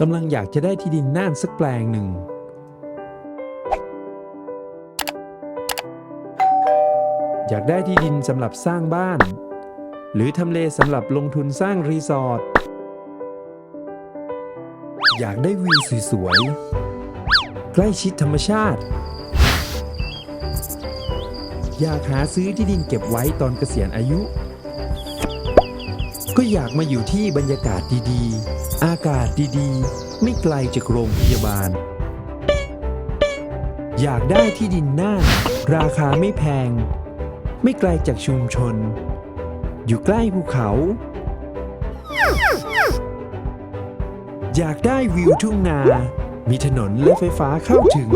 กำลังอยากจะได้ที่ดินน่านสักแปลงหนึ่ง อยากได้ที่ดินสำหรับสร้างบ้าน หรือทำเลสำหรับลงทุนสร้างรีสอร์ท อยากได้วิวสวยๆ ใกล้ชิดธรรมชาติ อยากหาซื้อที่ดินเก็บไว้ตอนเกษียณอายุ ก็อยากมาอยู่ที่บรรยากาศดีๆ อากาศดีๆ ไม่ไกลจากโรงพยาบาล อยากได้ที่ดินน่านราคาไม่แพง ไม่ไกลจากชุมชน อยู่ใกล้ภูเขา อยากได้วิวทุ่งนา มีถนนและไฟฟ้าเข้าถึง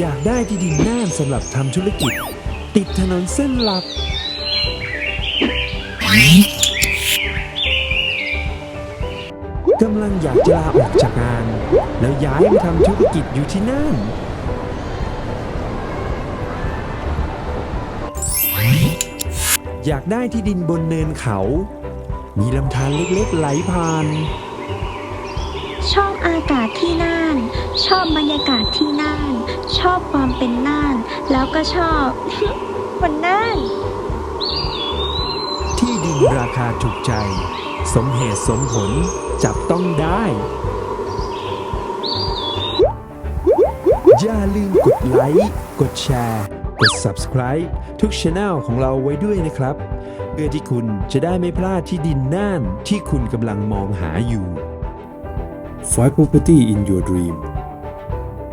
อยากได้ที่ดินน่านสำหรับทำธุรกิจ ติดถนนเส้นหลัก กำลังอยากจะลาออกจากงาน แล้วย้ายมาทำธุรกิจอยู่ที่นั่นอยากได้ที่ดินบนเนินเขา มีลำธารเล็กๆไหลผ่าน ชอบอากาศที่น่าน ชอบบรรยากาศที่น่าน ชอบความเป็นน่าน แล้วก็ชอบคนน่าน ที่ดินราคาถูกใจ สมเหตุสมผลจับต้องได้ อย่าลืมกดไลค์ กดแชร์ กด Subscribe ทุกช anel ของเราไว้ด้วยนะครับ เพื่อที่คุณจะได้ไม่พลาดที่ดินน่านที่คุณกำลังมองหาอยู่ Find property in your dream.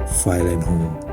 Find land home